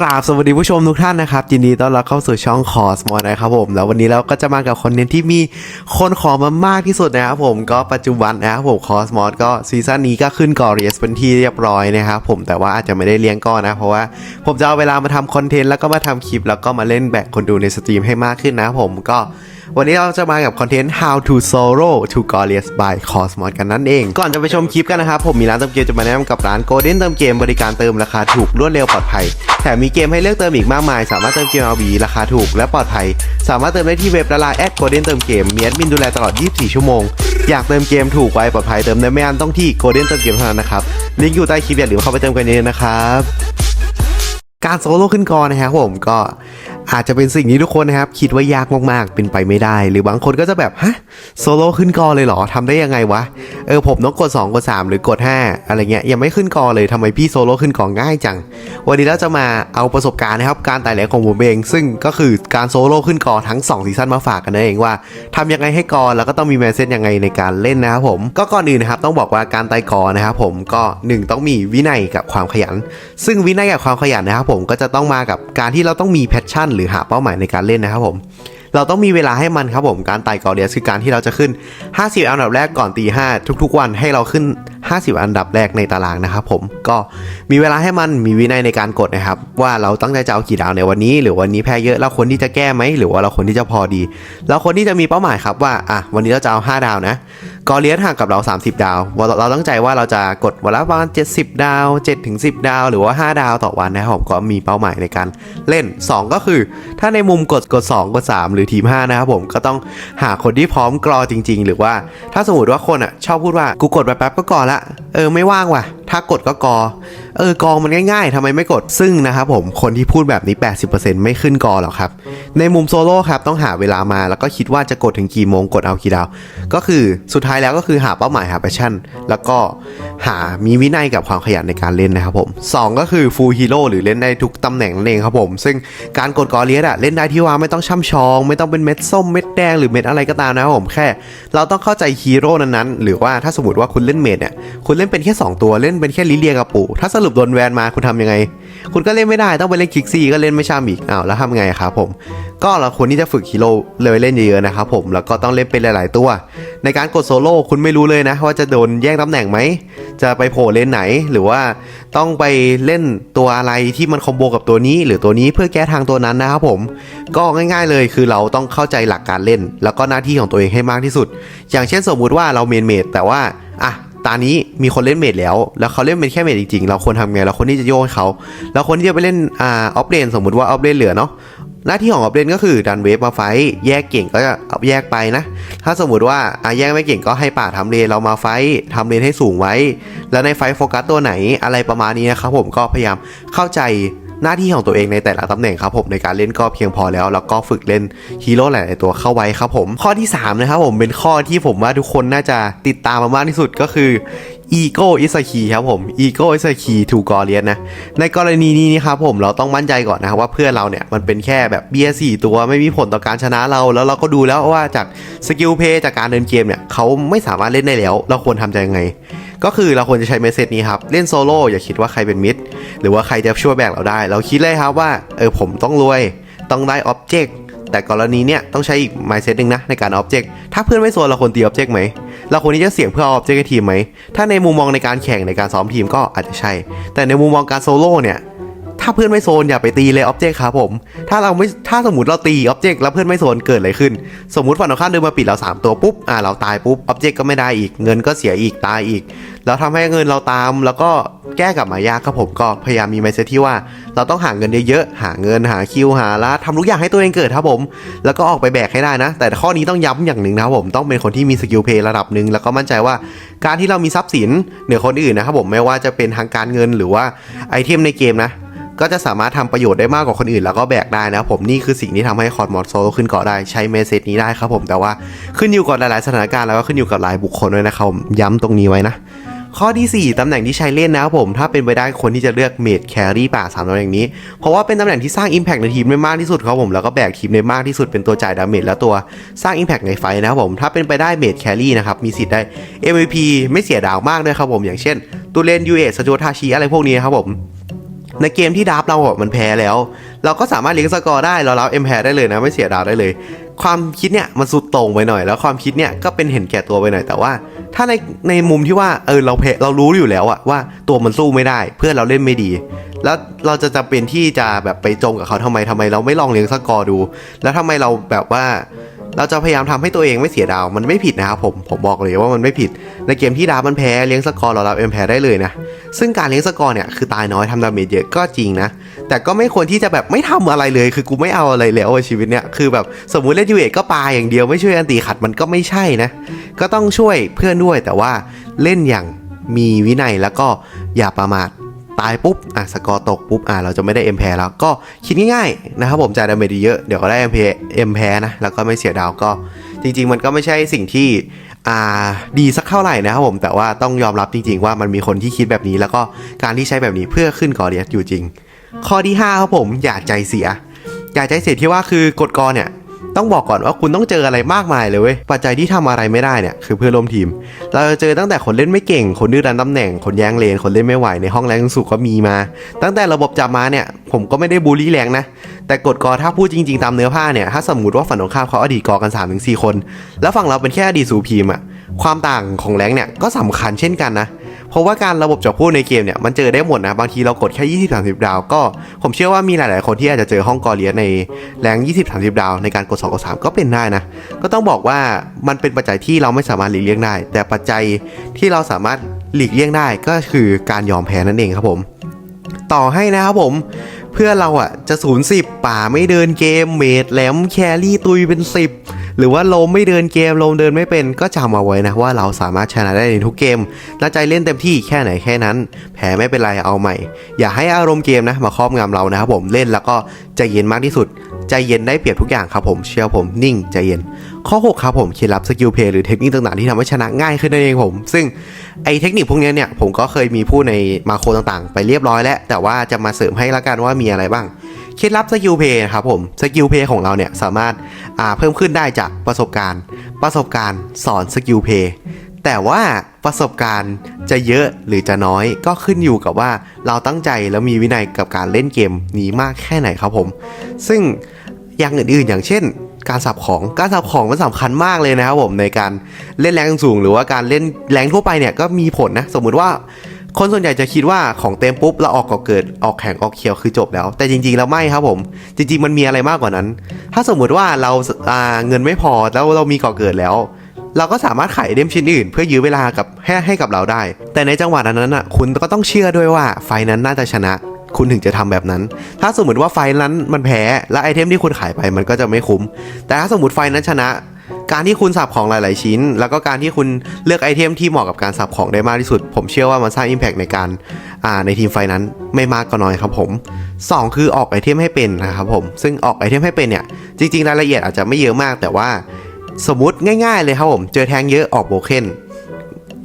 กราบสวัสดีผู้ชมทุกท่านนะครับยินดีต้อนรับเข้าสู่ช่องคอสมอนะครับผมแล้ววันนี้เราก็จะมากับคอนเทนต์ที่มีคนขอมามากที่สุดนะครับผมก็ปัจจุบันนะครับผมคอสมอก็ซีซั่นนี้ก็ขึ้นกอเรียสเป็นที่เรียบร้อยนะครับผมแต่ว่าอาจจะไม่ได้เลี้ยงก้อนนะเพราะว่าผมจะเอาเวลามาทำคอนเทนต์แล้วก็มาทำคลิปแล้วก็มาเล่นแบกคนดูในสตรีมให้มากขึ้นนะผมก็วันนี้เราจะมากับคอนเทนต์ how to solo to glorious by cosmos กันนั่นเอง ก่อนจะไปชมคลิปกันนะครับ ผมมีร้านเติมเกมจะมาแนะนำกับร้าน golden เติมเกมบริการเติมราคาถูกรวดเร็วปลอดภัย แถมมีเกมให้เลือกเติมอีกมากมาย สามารถเติมเกมเอาบีราคาถูกและปลอดภัย สามารถเติมได้ที่เว็บและไลน์แอด golden เติมเกมมีแอดมินดูแลตลอด 24 ชั่วโมง อยากเติมเกมถูกไวปลอดภัยเติมได้ไม่อันต้องที่ golden เติมเกมเท่านั้นนะครับลิงก์อยู่ใต้คลิปอย่าลืมเข้าไปเติมกันเยอะนะครับการโซโล่ขึ้นกอนะครับผมก็ อาจจะเป็นสิ่งที่ทุกคนนะครับ คิดว่ายากมากๆ เป็นไปไม่ได้ หรือบางคนก็จะแบบ ฮะ โซโล่ขึ้นกอเลยเหรอทำได้ยังไงวะ เออผมต้องกด 2 กด 3 หรือกด 5 อะไรเงี้ยยังไม่ขึ้นกอเลยทำไมพี่โซโล่ขึ้นกอง่ายจัง วันนี้เราจะมาเอาประสบการณ์นะครับ การไต่แหลงของผมเอง ซึ่งก็คือการโซโล่ขึ้นกอทั้ง2ซีซั่นมาฝากกันนั่นเองว่าทำยังไงให้กอแล้วก็ต้องมีแมนเซนยังไงในการเล่นนะครับผมก็ก่อนอื่นนะครับต้องบอกว่าการไต่กอนะครับผมก็หนึ่งต้องมีวินัยกับความขยัน ซึ่งวินัยกับความขยันนะครับผมก็จะต้องมากับการที่เราต้องมีแพชชั่นหรือหาเป้าหมายในการเล่นนะครับผมเราต้องมีเวลาให้มันครับผม การไต่กอเรียสคือการที่เราจะขึ้น 50 อันดับแรกก่อนตีห้าทุกๆ วันให้เราขึ้น 50 อันดับแรกในตารางนะครับผมก็มีเวลาให้มันมีวินัยในการกดนะครับ ว่าเราตั้งใจจะเอากี่ดาวในวันนี้ หรือวันนี้แพ้เยอะเราควรที่จะแก้ไหมหรือว่าเราควรที่จะพอดี เราควรที่จะมีเป้าหมายครับว่าอะวันนี้เราจะเอา 5 ดาวนะ กอเลียสห่างกับเรา 30 ดาวเราเราตั้งใจว่าเราจะกดวันละประมาณ 70 ดาว7ถึง10 ดาว หรือว่า 5 ดาวต่อวันนะครับผมก็มีเป้าหมายในการเล่น 2 ก็คือ ถ้าในมุมกดกด 2 กด 3 หรือทีม 5 นะครับผมก็ต้องหาคนที่พร้อมกรอจริง ๆ หรือว่าถ้าสมมติว่าคนอะชอบพูดว่ากูกดไปแป๊บก็กรอละเออไม่ว่างว่ะ ถ้ากดก็กอ เออกองมันง่ายๆทำไมไม่กดซึ่งนะครับผมคนที่พูดแบบนี้ 80%ไม่ขึ้นกอหรอกครับ ในมุมโซโล่ครับต้องหาเวลามาแล้วก็คิดว่าจะกดถึงกี่โมงกดเอากี่ดาว ก็คือสุดท้ายแล้วก็คือหาเป้าหมายหาแพชชั่น แล้วก็หามีวินัยกับความขยันในการเล่นนะครับผมสองก็คือฟูลฮีโร่หรือเล่นได้ทุกตำแหน่งนั่นเองครับผม ซึ่งการกดกอเลียสอะเล่นได้ที่ว่าไม่ต้องช่ำชอง ไม่ต้องเป็นเม็ดส้มเม็ดแดงหรือเม็ดอะไรก็ตามนะครับผมแค่ เราต้องเข้าใจฮีโร่นั้นๆหรือว่าถ้าสมมติว่าคุณเล่นเมดเนี่ยคุณเล่นเป็นแค่ 2 ตัวเล่นเป็นแค่ลิเลียกับปู่ถ้าสรุปโดนแวนมาคุณทำยังไง คุณก็เล่นไม่ได้ต้องไปเล่นคิกซี่ก็เล่นไม่ช่ำอีกอ้าวแล้วทำไงครับผมก็เราควรที่จะฝึกฮีโร่เลยเล่นเยอะๆนะครับผมแล้วก็ต้องเล่นเป็นหลาย ๆ ตัว ในการกดโซโล่คุณไม่รู้เลยนะว่าจะโดนแย่งตำแหน่งไหมจะไปโผล่เลนไหนหรือว่าต้องไปเล่นตัวอะไรที่มันคอมโบกับตัวนี้ หรือตัวนี้เพื่อแก้ทางตัวนั้นนะครับผมก็ง่าย ๆ เลยคือเราต้องเข้าใจหลักการเล่น แล้วก็หน้าที่ของตัวเองให้มากที่สุด อย่างเช่นสมมุติว่าเราเมนเมดแต่ว่าอะ ตานี้มีคนเล่นเมดแล้ว แล้วเขาเล่นเป็นแค่เมดจริงๆ เราควรทำไง เราควรที่จะโยกให้เขา เราควรที่จะไปเล่นอ่าออฟเลนสมมุติว่าออฟเลนเหลือเนาะ หน้าที่ของออฟเลนก็คือดันเวฟมาไฟท์แยกเก่งก็จะเอาแยกไปนะ ถ้าสมมุติว่าอะแยกไม่เก่งก็ให้ป่าทำเลนเรามาไฟท์ทำเลนให้สูงไว้ แล้วในไฟท์โฟกัสตัวไหนอะไรประมาณนี้นะครับผมก็พยายามเข้าใจ หน้าที่ของตัวเองในแต่ละตำแหน่งครับผมในการเล่นก็เพียงพอแล้ว แล้วก็ฝึกเล่นฮีโร่หลาย ๆ ตัวเข้าไว้ครับผม ข้อที่ 3 นะครับผมเป็นข้อที่ผมว่าทุกคนน่าจะติดตามมามากที่สุดก็คือ Ego is a key ครับผม Ego is a key to g o r i a n นนะ ในกรณีนี้นี่ครับผมเราต้องมั่นใจก่อนนะครับว่าเพื่อนเราเนี่ยมันเป็นแค่แบบเบียร์สี่ตัวไม่มีผลต่อการชนะเรา แล้วเราก็ดูแล้วว่าจากสกิลเพย์จากการเดินเกมเนี่ยเขาไม่สามารถเล่นได้แล้ว เราควรทำใจยังไง ก็คือเราควรจะใช้เมสเซจนี้ครับ เล่นโซโล่อย่าคิดว่าใครเป็นมิด หรือว่าใครจะช่วยแบกเราได้ เราคิดเลยครับว่า เออผมต้องรวย ต้องได้อ็อบเจกต์แต่กรณีเนี้ยต้องใช้อีกไมเซ็ตหนึ่งนะในการอ็อบเจกต์ถ้าเพื่อนไม่โซนเราควรตีอ็อบเจกต์ไหม เราควรที่จะเสี่ยงเพื่อออบเจกต์ให้ทีมไหม ถ้าในมุมมองในการแข่งในการซ้อมทีมก็อาจจะใช่ แต่ในมุมมองการโซโล่เนี่ย ถ้าเพื่อนไม่โซนอย่าไปตีเลย object ครับผม ถ้าเราไม่ถ้าสมมติเราตี object แล้วเพื่อนไม่โซนเกิดอะไรขึ้น สมมติฝั่งตรงข้ามเดินมาปิดเราสามตัวปุ๊บอ่าเราตายปุ๊บ object ก็ไม่ได้อีกเงินก็เสียอีกตายอีก แล้วทำให้เงินเราตามแล้วก็แก้กลับมายากครับผมก็พยายามมี mindset ที่ว่า เราต้องหาเงินเยอะๆหาเงินหาคิวหาละทำทุกอย่างให้ตัวเองเกิดครับผม แล้วก็ออกไปแบกให้ได้นะ แต่ข้อนี้ต้องย้ำอย่างหนึ่งนะครับผมต้องเป็นคนที่มีสกิลเพย์ระดับหนึ่งแล้วก็มั่นใจว่า การที่เรามีทรัพย์สินเหนือคนอื่นนะครับผมไม่ว่าจะเป็นทางการเงินหรือว่าไอเทมในเกมนะ ก็จะสามารถทำประโยชน์ได้มากกว่าคนอื่นแล้วก็แบกได้นะครับผมนี่คือสิ่งที่ทำให้คอร์ดมอดโซโลขึ้นเกาะได้ใช้เมสเซจนี้ได้ครับผมแต่ว่าขึ้นอยู่กับหลายๆสถานการณ์แล้วก็ขึ้นอยู่กับหลายบุคคลด้วยนะครับผมย้ำตรงนี้ไว้นะข้อที่ 4 ตำแหน่งที่ใช้เล่นนะครับผม ถ้าเป็นไปได้คนที่จะเลือกเมดแครี่ป่าสามตำแหน่งนี้ เพราะว่าเป็นตำแหน่งที่สร้าง Impact ในทีมได้มากที่สุดครับผม แล้วก็แบกทีมได้มากที่สุดเป็นตัวจ่ายดาเมจและตัวสร้าง Impact ในไฟนะครับผม ถ้าเป็นไปได้เมดแครี่นะครับ มีสิทธิ์ได้ MVP ไม่เสียดาวมากด้วยครับผม อย่างเช่นตูเลนยูเอสจทาชีอะไรพวกนี้ครับผม ในเกมที่ดับเราอะมันแพ้แล้ว เราก็สามารถเลี้ยงสกอร์ได้เรารับเอ็มแพ้ได้เลยนะ ไม่เสียดาวได้เลย ความคิดเนี่ยมันสุดต่งไปหน่อย แล้วความคิดเนี่ยก็เป็นเห็นแก่ตัวไปหน่อยแต่ว่า ถ้าในในมุมที่ว่าเออเราแพ้เรารู้อยู่แล้วอะว่าตัวมันสู้ไม่ได้ เพื่อนเราเล่นไม่ดี แล้วเราจะจำเป็นที่จะแบบไปจมกับเขาทำไมทำไม เราไม่ลองเลี้ยงสกอร์ดู แล้วทำไมเราแบบว่า เราจะพยายามทำให้ตัวเองไม่เสียดาว มันไม่ผิดนะครับผม ผมบอกเลยว่ามันไม่ผิด ในเกมที่ดาบมันแพ้เลี้ยงสกอร์เรารับเอ็มแพ้ได้เลยนะ ซึ่งการเลี้ยงสกอร์เนี่ยคือตายน้อยทำดาเมจเยอะก็จริงนะ แต่ก็ไม่ควรที่จะแบบไม่ทำอะไรเลย คือกูไม่เอาอะไรแล้วชีวิตเนี่ยคือแบบสมมุติเล่นยูเอก็ปาอย่างเดียวไม่ช่วยอันตีขัดมันก็ไม่ใช่นะ ก็ต้องช่วยเพื่อนด้วยแต่ว่าเล่นอย่างมีวินัยแล้วก็อย่าประมาท ตายปุ๊บอะสกอร์ตกปุ๊บอะเราจะไม่ได้เอ็มแพแล้วก็คิดง่ายๆนะครับผมจ่ายดาเมจเยอะเดี๋ยวก็ได้เอ็มแพเอ็มแพนะแล้วก็ไม่เสียดาวก็ จริง ๆ มันก็ไม่ใช่สิ่งที่อ่าดีสักเท่าไหร่นะครับผมแต่ว่าต้องยอมรับจริง ๆ ว่ามันมีคนที่คิดแบบนี้ แล้วก็การที่ใช้แบบนี้เพื่อขึ้นกอเดียสอยู่จริง ข้อที่5ครับผมอย่าใจเสียอย่าใจเสียที่ว่าคือกฎกอเนี่ย ต้องบอกก่อนว่าคุณต้องเจออะไรมากมายเลยเว้ย ปัจจัยที่ทำอะไรไม่ได้เนี่ยคือเพื่อนร่วมทีม เราจะเจอตั้งแต่คนเล่นไม่เก่ง คนดื้อดันตำแหน่ง คนแย่งเลน คนเล่นไม่ไหว ในห้องแรงสุขก็มีมา ตั้งแต่ระบบจับมาเนี่ย ผมก็ไม่ได้บูลลี่แรงนะ แต่กฎกอถ้าพูดจริง ๆ ตามเนื้อผ้าเนี่ย ถ้าสมมติว่าฝั่งตรงข้ามเขาอดีตกอกัน 3-4 คน แล้วฝั่งเราเป็นแค่อดีตสูพีมอะความต่างของแรงเนี่ยก็สำคัญเช่นกันนะ เพราะว่าการระบบจับคู่ในเกมเนี่ยมันเจอได้หมดนะบางทีเรากดแค่20 30 ดาว ก็ผมเชื่อว่ามีหลาย ๆ คนที่อาจจะเจอห้องกอเลียสในแรง 20 30 ดาว ในการกด2กด3ก็เป็นได้นะ ก็ต้องบอกว่ามันเป็นปัจจัยที่เราไม่สามารถหลีกเลี่ยงได้ แต่ปัจจัยที่เราสามารถหลีกเลี่ยงได้ก็คือการยอมแพ้นั่นเองครับผม ต่อให้นะครับผมเพื่อเราอะจะศูนย์สิบป่าไม่เดินเกมเมดแหลมแครี่ตุยเป็น 10 หรือว่าโลมไม่เดินเกมโลมเดินไม่เป็นก็จำเอาไว้นะว่าเราสามารถชนะได้ในทุกเกมและใจเล่นเต็มที่แค่ไหนแค่นั้น แพ้ไม่เป็นไรเอาใหม่ อย่าให้อารมณ์เกมนะมาครอบงำเรานะครับผมเล่นแล้วก็ใจเย็นมากที่สุด ใจเย็นได้เปรียบทุกอย่างครับผมเชื่อผมนิ่งใจเย็น ข้อ 6 ครับผมเคล็ดลับสกิลเพย์หรือเทคนิคต่างๆที่ทำให้ชนะง่ายขึ้นนั่นเองผม ซึ่งไอเทคนิคพวกนี้เนี่ยผมก็เคยมีพูดในมาโครต่างๆ ไปเรียบร้อยแล้ว แต่ว่าจะมาเสริมให้ละกันว่ามีอะไรบ้าง เคล็ดลับสกิลเพย์นะครับผมสกิลเพย์ของเราเนี่ยสามารถาเพิ่มขึ้นได้จากประสบการณ์ ประสบการณ์สอนสกิลเพย์แต่ว่าประสบการณ์จะเยอะหรือจะน้อยก็ขึ้นอยู่กับว่าเราตั้งใจแล้วมีวินัยกับการเล่นเกมนี้มากแค่ไหนครับผม ซึ่งอย่างอื่นๆ อย่างเช่น การสับของการสับของมันสำคัญมากเลยนะครับผมในการเล่นแรงสูง หรือว่าการเล่นแรงทั่วไปเนี่ยก็มีผลนะ สมมุติว่า คนส่วนใหญ่จะคิดว่าของเต็มปุ๊บเราออกก่อเกิดออกแข่งออกเคียวคือจบแล้ว แต่จริงๆแล้วไม่ครับผม จริงๆมันมีอะไรมากกว่านั้น ถ้าสมมุติว่าเราาเงินไม่พอแล้วเรามีก่อเกิดแล้ว เราก็สามารถขายไอเดมชิ้นอื่น เพื่อยื้อเวลากับให้ให้กับเราได้ แต่ในจังหวะนั้นน่ะคุณก็ต้องเชื่อด้วยว่าไฟนั้นน่าจะชนะ คุณถึงจะทำแบบนั้น ถ้าสมมติว่าไฟนั้นมันแพ้และไอเทมที่คุณขายไปมันก็จะไม่คุ้ม แต่ถ้าสมมติไฟนั้นชนะ การที่คุณสับของหลาย ๆ ชิ้น แล้วก็การที่คุณเลือกไอเทมที่เหมาะกับการสับของได้มากที่สุด ผมเชื่อว่ามันสร้าง Impact ในการอ่าในทีมไฟนั้นไม่มากก็น้อยครับผม 2 คือออกไอเทมให้เป็นนะครับผม ซึ่งออกไอเทมให้เป็นเนี่ย จริง ๆ รายละเอียดอาจจะไม่เยอะมาก แต่ว่าสมมติง่าย ๆ เลยครับผม เจอแทงเยอะออกโบเคน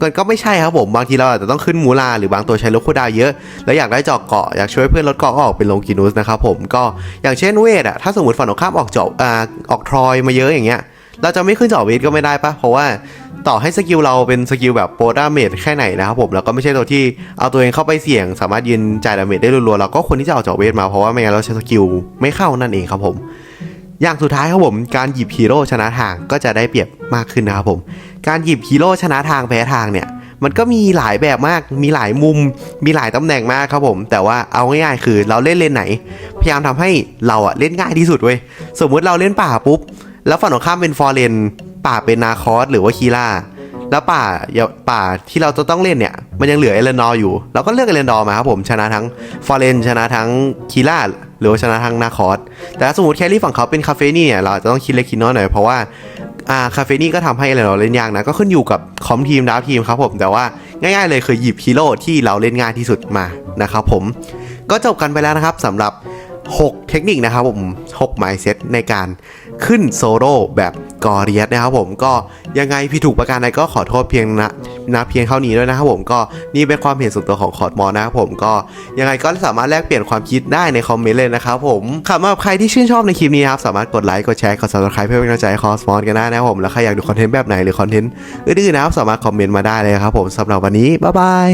มันก็ไม่ใช่ครับผม บางทีเราอาจจะต้องขึ้นมูลาหรือบางตัวใช้ลดคูดาวเยอะ แล้วอยากได้จอกเกาะอยากช่วยเพื่อนลดเกาะก็ออกเป็นลงกินูสนะครับผมก็อย่างเช่นเวทอะถ้าสมมติฝั่งตรงข้ามออกจาะอ่าออกทรอยมาเยอะอย่างเงี้ย เราจะไม่ขึ้นจาะเวทก็ไม่ได้ปะเพราะว่าต่อให้สกิลเราเป็นสกิลแบบโปรดาเมจแค่ไหนนะครับผมแล้วก็ไม่ใช่ตัวที่เอาตัวเองเข้าไปเสี่ยง สามารถยืนจ่ายดาเมจได้รัวๆเราก็ควรที่จะเอาจาะเวทมาเพราะว่าไม่งั้นเราใช้สกิลไม่เข้านั่นเองครับผม อย่างสุดท้ายครับผมการหยิบฮีโร่ชนะทางก็จะได้เปรียบมากขึ้นนะครับผม การหยิบฮีโร่ชนะทางแพ้ทางเนี่ยมันก็มีหลายแบบมาก มีหลายมุม มีหลายตำแหน่งมากครับผม แต่ว่าเอาง่ายๆ คือเราเล่นเลนไหน พยายามทำให้เราอะเล่นง่ายที่สุดเว้ย สมมุติเราเล่นป่าปุ๊บ แล้วฝั่งตรงข้ามเป็นฟอร์เรนป่าเป็นนาคอสหรือว่าคีล่าแล้วป่าอย่าป่าที่เราจะต้องเล่นเนี่ย มันยังเหลือเอเลนดอร์อยู่ เราก็เลือกเอเลนดอร์มาครับผม ชนะทั้งฟอร์เรนชนะทั้งคีล่าหรือว่าชนะทั้งนาคอสแต่สมมติแครี่ฝั่งเขาเป็นคาเฟนี่เนี่ย เราจะต้องคิดเล็กคิดน้อยหน่อยเพราะว่าอ่าคาเฟนี่ก็ทำให้เราเล่นยากนะ ก็ขึ้นอยู่กับคอมทีมดาวทีมครับผม แต่ว่าง่ายๆเลยคือหยิบฮีโร่ที่เราเล่นง่ายที่สุดมานะครับผม ก็จบกันไปแล้วนะครับสำหรับ 6 เทคนิคนะครับผม6 mindset ในการ ขึ้นโซโล่แบบกอเรียสนะครับผมก็ยังไงพี่ถูกประการใดก็ขอโทษเพียงนะนะเพียงเท่านี้ด้วยนะครับผมก็นี่เป็นความเห็นส่วนตัวของคอร์ดมอนะครับผมก็ยังไงก็สามารถแลกเปลี่ยนความคิดได้ในคอมเมนต์เลยนะครับผมสำหรับใครที่ชื่นชอบในคลิปนี้ครับสามารถกดไลค์กดแชร์กด subscribe เพื่อเป็นกำลังใจคอร์สมอนกันได้นะครับผมแล้วใครอยากดูคอนเทนต์แบบไหนหรือคอนเทนต์อื่นๆนะครับสามารถคอมเมนต์มาได้เลยครับผมสำหรับวันนี้บ๊ายบาย